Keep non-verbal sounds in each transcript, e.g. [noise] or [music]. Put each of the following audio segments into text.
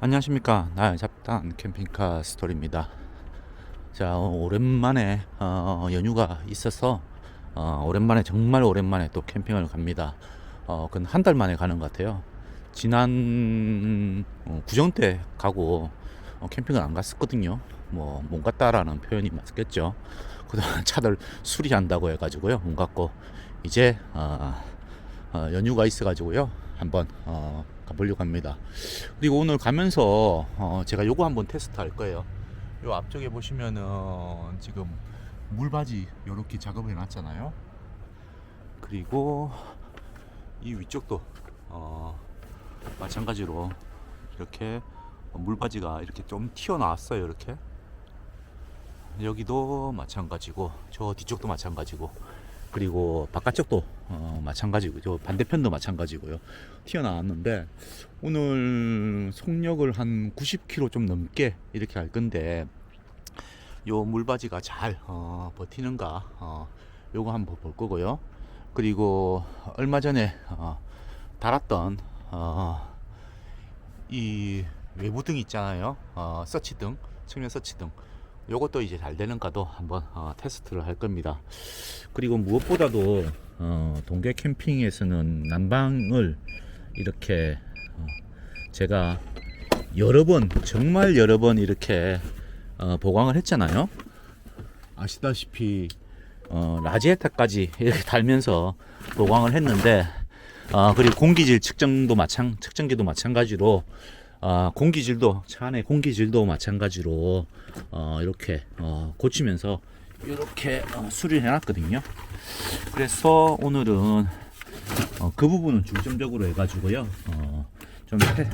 안녕하십니까. 나의 잡단 캠핑카 스토리입니다. 자 어, 오랜만에 어, 연휴가 있어서 어, 오랜만에 정말 오랜만에 또 캠핑을 갑니다. 어, 그건 한달 만에 가는 것 같아요. 지난 어, 구정 때 가고 어, 캠핑을 안 갔었거든요. 뭐못 갔다라는 표현이 맞겠죠. 그동안 차들 수리한다고 해가지고요. 못 갔고. 이제 어, 어, 연휴가 있어가지고요. 한번 어, 가보려고 합니다 그리고 오늘 가면서 어, 제가 요거 한번 테스트 할 거예요. 요 앞쪽에 보시면은 지금 물바지 요렇게 작업을 해놨잖아요. 그리고 이 위쪽도 어, 마찬가지로 이렇게 물바지가 이렇게 좀 튀어나왔어요. 이렇게 여기도 마찬가지고 저 뒤쪽도 마찬가지고 그리고 바깥쪽도 어, 마찬가지고 저 반대편도 마찬가지고요. 튀어나왔는데 오늘 속력을 한 90km 좀 넘게 이렇게 갈 건데 요 물바지가 잘 어, 버티는가 어, 요거 한번 볼 거고요. 그리고 얼마 전에 어, 달았던 어, 이 외부등 있잖아요. 어, 서치등 측면 서치등 요것도 이제 잘 되는가도 한번 어, 테스트를 할 겁니다. 그리고 무엇보다도 어, 동계 캠핑에서는 난방을 이렇게 어, 제가 여러 번 정말 여러 번 이렇게 어, 보강을 했잖아요. 아시다시피 어, 라지에타까지 이렇게 달면서 보강을 했는데 어, 그리고 공기질 측정도 마찬 측정기도 마찬가지로 어, 공기질도 차 안에 공기질도 마찬가지로 어, 이렇게 어, 고치면서 이렇게 어, 수리를 해놨거든요. 그래서 오늘은 어, 그 부분은 중점적으로 해가지고요. 어, 좀 해,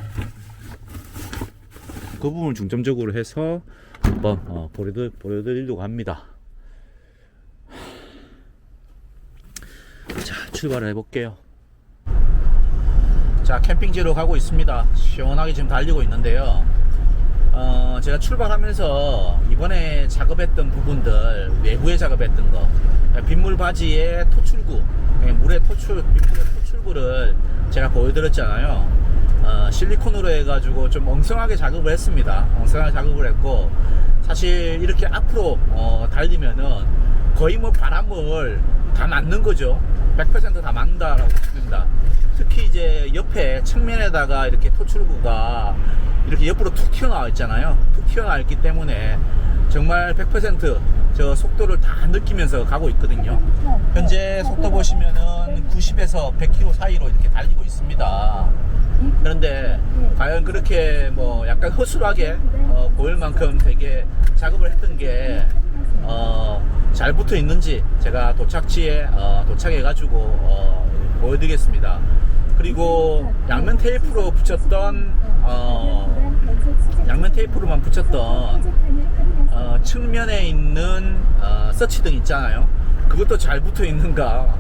그 부분을 중점적으로 해서 한번 어, 보여드, 보여드리려고 합니다. 자, 출발을 해볼게요. 자 캠핑지로 가고 있습니다. 시원하게 지금 달리고 있는데요. 어, 제가 출발하면서 이번에 작업했던 부분들 외부에 작업했던 거 빗물 바지에 토출구 예, 물에 토출 빗물에 토출구를 제가 보여드렸잖아요. 어, 실리콘으로 해가지고 좀 엉성하게 작업을 했습니다. 엉성하게 작업을 했고 사실 이렇게 앞으로 어, 달리면은 거의 뭐 바람을 다 맞는 거죠. 100%다 맞는다라고 봅니다 특히 이제 옆에 측면에다가 이렇게 토출구가 이렇게 옆으로 툭 튀어나와 있잖아요. 툭 튀어나와 있기 때문에 정말 100%저 속도를 다 느끼면서 가고 있거든요. 현재 속도 보시면은 90에서 100km 사이로 이렇게 달리고 있습니다. 그런데 과연 그렇게 뭐 약간 허술하게 어, 보일 만큼 되게 작업을 했던 게 어, 잘 붙어 있는지 제가 도착지에 어, 도착해 가지고 어, 보여드리겠습니다. 그리고 양면 테이프로 붙였던 어, 양면 테이프로만 붙였던 어, 측면에 있는 어, 서치등 있잖아요. 그것도 잘 붙어 있는가?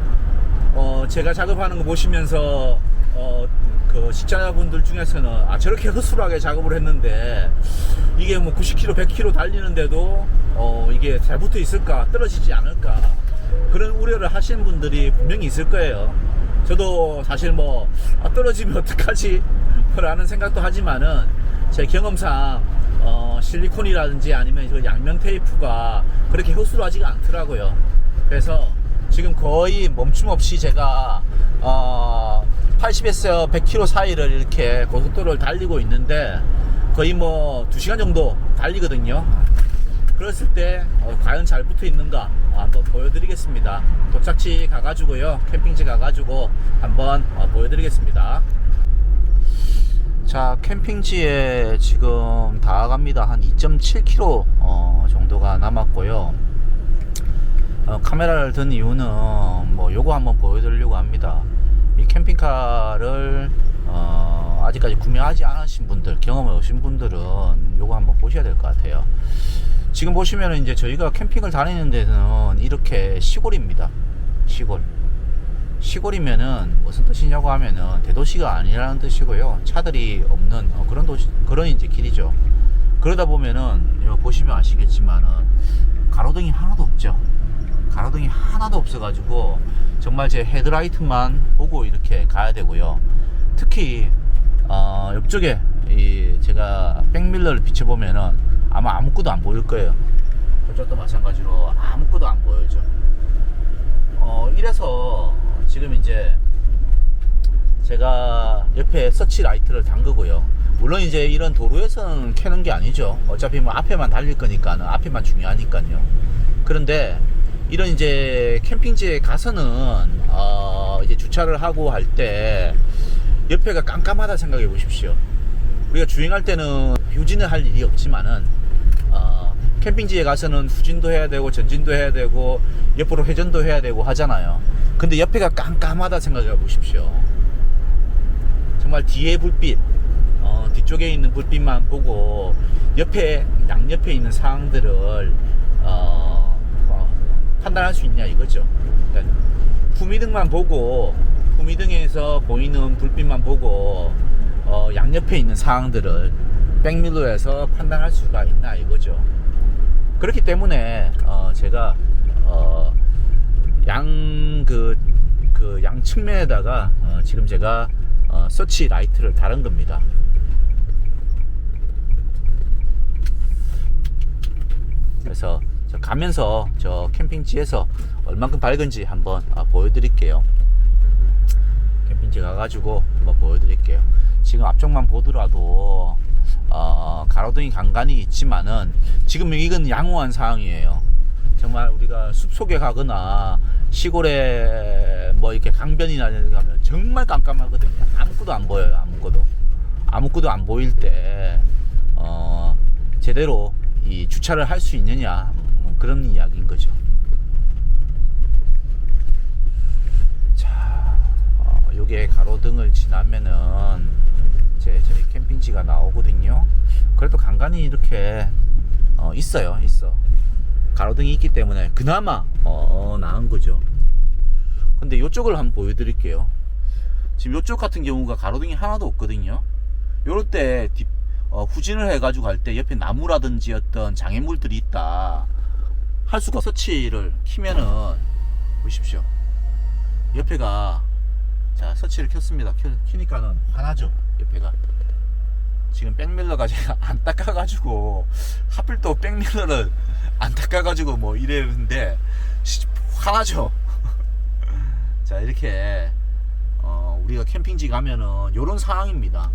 어, 제가 작업하는 거 보시면서 어, 그 시청자분들 중에서는 아 저렇게 허술하게 작업을 했는데 이게 뭐 90km, 100km 달리는데도 어, 이게 잘 붙어 있을까? 떨어지지 않을까? 그런 우려를 하시는 분들이 분명히 있을 거예요. 저도 사실 뭐 아, 떨어지면 [laughs] 어떡하지? 라는 생각도 하지만은 제 경험상 어, 실리콘이라든지 아니면 그 양면 테이프가 그렇게 허술하지가 않더라고요. 그래서 지금 거의 멈춤 없이 제가 어, 80에서 100km 사이를 이렇게 고속도로를 달리고 있는데 거의 뭐 2시간 정도 달리거든요. 그랬을 때 어, 과연 잘 붙어 있는가 어, 한번 보여드리겠습니다. 도착지 가가지고요, 캠핑지 가가지고 한번 어, 보여드리겠습니다. 자, 캠핑지에 지금 다 갑니다. 한 2.7km 어, 정도가 남았고요. 어, 카메라를 든 이유는 뭐 요거 한번 보여드리려고 합니다. 이 캠핑카를 어, 아직까지 구매하지 않으신 분들, 경험을 오신 분들은 요거 한번 보셔야 될 것 같아요. 지금 보시면은 이제 저희가 캠핑을 다니는 데는 이렇게 시골입니다. 시골. 시골이면은 무슨 뜻이냐고 하면은 대도시가 아니라는 뜻이고요. 차들이 없는 어, 그런 도시, 그런 이제 길이죠. 그러다 보면은 보시면 아시겠지만은 가로등이 하나도 없죠. 가로등이 하나도 없어가지고 정말 제 헤드라이트만 보고 이렇게 가야 되고요. 특히 어, 옆쪽에 이 제가 백밀러를 비춰보면은 아마 아무것도 안 보일 거예요. 저쪽도 마찬가지로 아무것도 안 보여죠. 어, 이래서 지금 이제 제가 옆에 서치 라이트를 담그고요. 물론 이제 이런 도로에서는 켜는 게 아니죠. 어차피 뭐 앞에만 달릴 거니까는 앞에만 중요하니까요. 그런데 이런 이제 캠핑지에 가서는 어 이제 주차를 하고 할 때 옆에가 깜깜하다 생각해 보십시오. 우리가 주행할 때는 휴진을 할 일이 없지만은 어, 캠핑지에 가서는 후진도 해야 되고 전진도 해야 되고 옆으로 회전도 해야 되고 하잖아요. 근데 옆에가 깜깜하다 생각해 보십시오. 정말 뒤에 불빛, 어, 뒤쪽에 있는 불빛만 보고 옆에 양옆에 있는 상황들을 어, 어, 판단할 수 있냐 이거죠. 그러니까 후미등만 보고 후미등에서 보이는 불빛만 보고 어, 양옆에 있는 상황들을 백밀러에서 판단할 수가 있나 이거죠. 그렇기 때문에 어, 제가 어, 양그 그 양측면에다가 어, 지금 제가 어, 서치 라이트를 달은 겁니다. 그래서 저 가면서 저 캠핑지에서 얼만큼 밝은지 한번 아, 보여드릴게요. 캠핑지 가가지고 한번 보여드릴게요. 지금 앞쪽만 보더라도 어, 가로등이 간간히 있지만은 지금 이건 양호한 상황이에요. 정말 우리가 숲 속에 가거나 시골에 뭐 이렇게 강변이나 이런 데 가면 정말 깜깜하거든요. 아무것도 안 보여요. 아무것도 아무것도 안 보일 때 어, 제대로 이 주차를 할 수 있느냐 뭐 그런 이야기인 거죠. 자, 어, 요게 가로등을 지나면은 이제 저희 캠핑지가 나오거든요. 그래도 간간히 이렇게 어, 있어요, 있어. 가로등이 있기 때문에 그나마 어, 나은 거죠. 근데 이쪽을 한번 보여드릴게요. 지금 이쪽 같은 경우가 가로등이 하나도 없거든요. 요럴 때 뒷, 어, 후진을 해가지고 갈 때 옆에 나무라든지 어떤 장애물들이 있다 할 수가 서치를 키면은 보십시오. 옆에가 자 서치를 켰습니다. 켜, 키니까는 환하죠. 옆에가 지금 백밀러가 제가 [laughs] 안 닦아가지고 하필 또 백밀러를 안 닦아가지고 뭐 이랬는데 시- 화나죠. [laughs] 자 이렇게 어, 우리가 캠핑지 가면은 요런 상황입니다.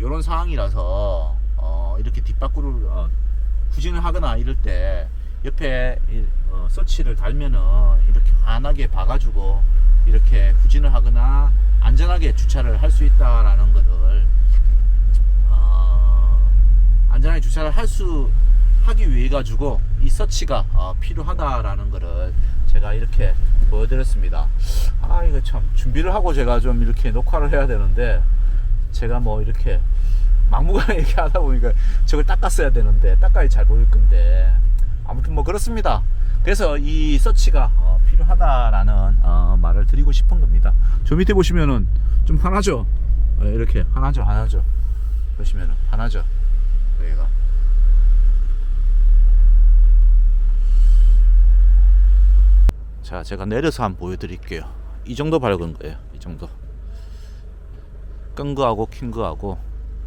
요런 상황이라서 어, 이렇게 뒷바퀴를 어, 후진을 하거나 이럴 때 옆에 이, 어, 서치를 달면은 이렇게 환하게 봐가지고 이렇게 후진을 하거나 안전하게 주차를 할 수 있다라는 것을 어, 안전하게 주차를 할 수 하기 위해 가지고 이 서치가 어, 필요하다라는 것을 제가 이렇게 보여드렸습니다. 아 이거 참 준비를 하고 제가 좀 이렇게 녹화를 해야 되는데 제가 뭐 이렇게 막무가내 이렇게 하다 보니까 저걸 닦았어야 되는데 닦아야 잘 보일 건데 아무튼 뭐 그렇습니다. 그래서 이 서치가 어, 필요하다라는 어, 말을 드리고 싶은 겁니다. 저 밑에 보시면은 좀 환하죠. 어, 이렇게 환하죠, 환하죠. 보시면은 환하죠. 여기가. 자, 제가 내려서 한번 보여드릴게요. 이 정도 밝은 거예요. 이 정도. 끈 거하고 킨 거하고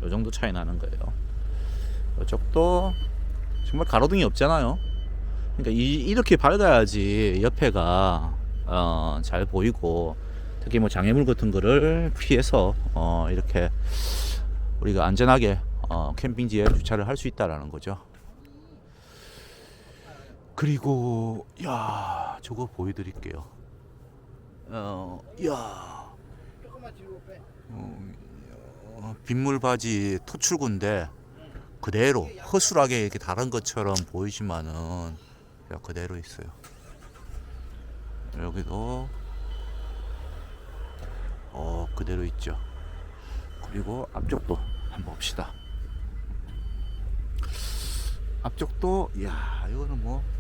이 정도 차이 나는 거예요. 이쪽도 정말 가로등이 없잖아요. 그러니까 이, 이렇게 밝아야지 옆에가 어, 잘 보이고 특히 뭐 장애물 같은 거를 피해서 어, 이렇게 우리가 안전하게 어, 캠핑지에 주차를 할 수 있다라는 거죠. 그리고 야 저거 보여드릴게요. 어, 야 어, 빗물 바지 토출구인데 그대로 허술하게 이렇게 다른 것처럼 보이지만은 야, 그대로 있어요. 여기도 어 그대로 있죠. 그리고 앞쪽도 한번 봅시다. 앞쪽도 야 이거는 뭐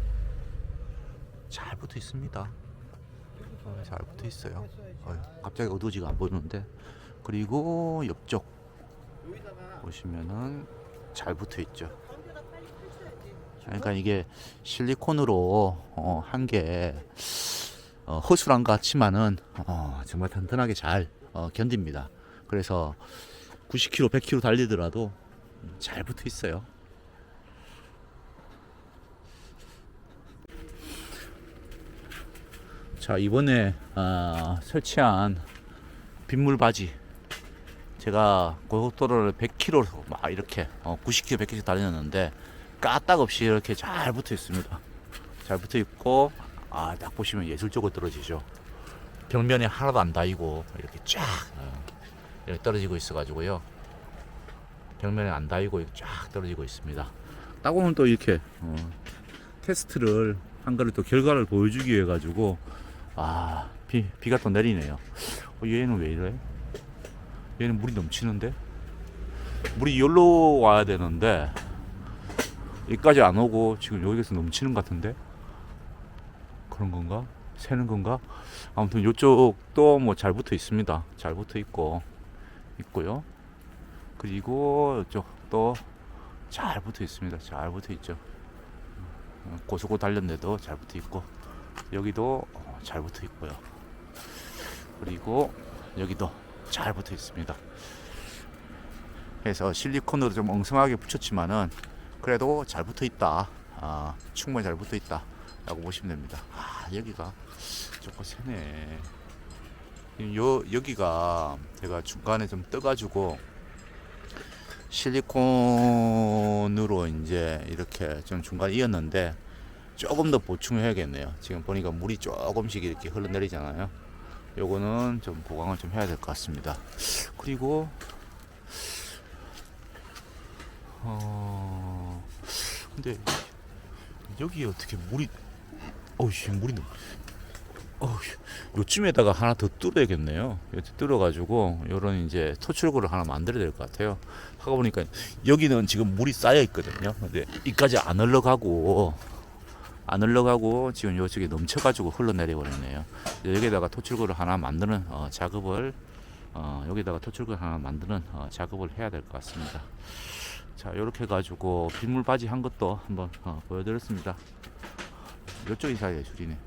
잘 붙어 있습니다. 어, 잘 붙어 있어요. 어휴, 갑자기 어두워지가 안 보이는데 그리고 옆쪽 보시면은 잘 붙어 있죠. 그러니까 이게 실리콘으로 어, 한게 어, 허술한 것 같지만은 어, 정말 튼튼하게 잘 어, 견딥니다. 그래서 90km, 100km 달리더라도 잘 붙어 있어요. 자 이번에 어, 설치한 빗물 바지 제가 고속도로를 100km로 막 이렇게 어, 90km, 100km 달렸는데 까딱없이 이렇게 잘 붙어 있습니다. 잘 붙어 있고 아 딱 보시면 예술적으로 떨어지죠. 벽면에 하나도 안 닿이고 이렇게 쫙 어, 이렇게 떨어지고 있어가지고요. 벽면에 안 닿이고 쫙 떨어지고 있습니다. 딱 보면 또 이렇게 어, 테스트를 한 거를 또 결과를 보여주기 위해 가지고 아 비, 비가 또 내리네요. 어, 얘는 왜 이래? 얘는 물이 넘치는데? 물이 여기로 와야 되는데 여기까지 안 오고 지금 여기서 넘치는 것 같은데? 그런 건가? 새는 건가? 아무튼 이쪽도 뭐 잘 붙어 있습니다. 잘 붙어 있고 있고요. 그리고 이쪽도 잘 붙어 있습니다. 잘 붙어 있죠. 어, 고속고 달렸는데도 잘 붙어 있고 여기도 어, 잘 붙어 있고요. 그리고 여기도 잘 붙어 있습니다. 그래서 실리콘으로 좀 엉성하게 붙였지만은 그래도 잘 붙어 있다. 아, 충분히 잘 붙어 있다. 라고 보시면 됩니다. 아, 여기가 조금 세네. 요, 여기가 제가 중간에 좀 떠가지고 실리콘으로 이제 이렇게 좀 중간에 이었는데 조금 더 보충해야겠네요. 지금 보니까 물이 조금씩 이렇게 흘러내리잖아요. 요거는 좀 보강을 좀 해야 될 것 같습니다. 그리고 어 근데 여기에 어떻게 물이 어우씨 물이 너무 어우 요쯤에다가 하나 더 뚫어야겠네요. 이렇게 뚫어가지고 요런 이제 토출구를 하나 만들어야 될 것 같아요. 하고 보니까 여기는 지금 물이 쌓여 있거든요. 근데 이까지 안 흘러가고 안 흘러가고 지금 요쪽에 넘쳐가지고 흘러내려 버렸네요. 여기다가 토출구를 하나 만드는 어, 작업을 어, 여기다가 토출구를 하나 만드는 어, 작업을 해야 될 것 같습니다. 자 이렇게 해가지고 빗물 바지 한 것도 한번 어, 보여드렸습니다. 이쪽이 다 예술이네.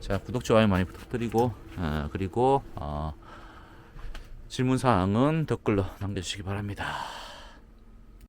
자 구독 좋아요 많이 부탁드리고 어, 그리고 어, 질문 사항은 댓글로 남겨주시기 바랍니다.